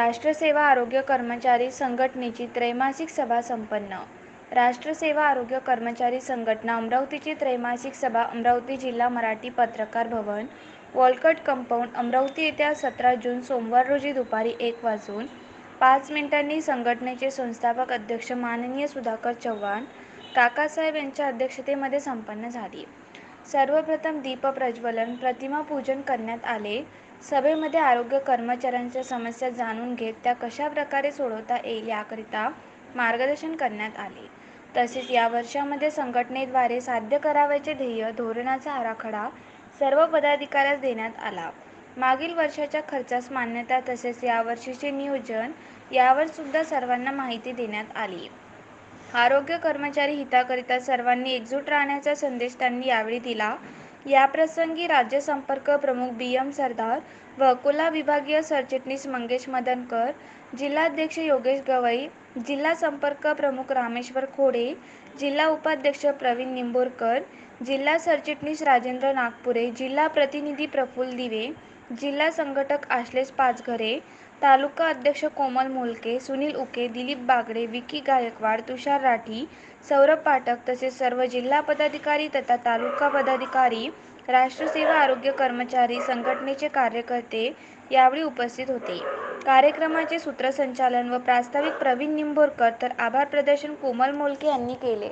राष्ट्रसेवा आरोग्य कर्मचारी संघटनेची त्रैमासिक सभा संपन्न. राष्ट्रसेवा आरोग्य कर्मचारी संघटना अमरावतीची त्रैमासिक सभा अमरावती जिल्हा मराठी पत्रकार भवन वॉलकट कंपाऊंड अमरावती येत्या सतरा जून सोमवार रोजी दुपारी एक वाजून पाच मिनिटांनी संघटनेचे संस्थापक अध्यक्ष माननीय सुधाकर चव्हाण काकासाहेब यांच्या अध्यक्षतेमध्ये संपन्न झाली. सर्वप्रथम दीपप्रज्वलन प्रतिमा पूजन करण्यात आले. सभेमध्ये आरोग्य कर्मचाऱ्यांच्या समस्या जाणून घेत त्या कशा प्रकारे सोडवता येईल याकरिता मार्गदर्शन करण्यात आले. तसेच या वर्षामध्ये संघटनेद्वारे साध्य करावयाचे ध्येय धोरणाचा आराखडा सर्व पदाधिकाऱ्यास देण्यात आला. मागील वर्षाच्या खर्चास मान्यता तसेच यावर्षीचे नियोजन यावर सुद्धा सर्वांना माहिती देण्यात आली. आरोग्य कर्मचारी हिताकरिता सर्वांनी एकजूट राहण्याचा संदेश त्यांनी यावेळी दिला. याप्रसंगी राज्य संपर्क प्रमुख बी एम सरदार व अकोला विभागीय सरचिटणीस मंगेश मदनकर जिल्हाध्यक्ष योगेश गवई जिल्हा संपर्क प्रमुख रामेश्वर खोडे जिल्हा उपाध्यक्ष प्रवीण निंबोरकर जिल्हा सरचिटणीस राजेंद्र नागपुरे जिल्हा प्रतिनिधी प्रफुल्ल दिवे जिल्हा संघटक आश्लेष पाचघरे तालुका अध्यक्ष कोमल मोलके सुनील उके दिलीप बागडे विकी गायकवाड तुषार राठी सौरभ पाठक तसेच सर्व जिल्हा पदाधिकारी तथा तालुका पदाधिकारी राष्ट्रसेवा आरोग्य कर्मचारी संघटनेचे कार्यकर्ते यावेळी उपस्थित होते. कार्यक्रमाचे सूत्रसंचालन व प्रास्ताविक प्रवीण निंबोरकर तर आभार प्रदर्शन कोमल मोलके यांनी केले.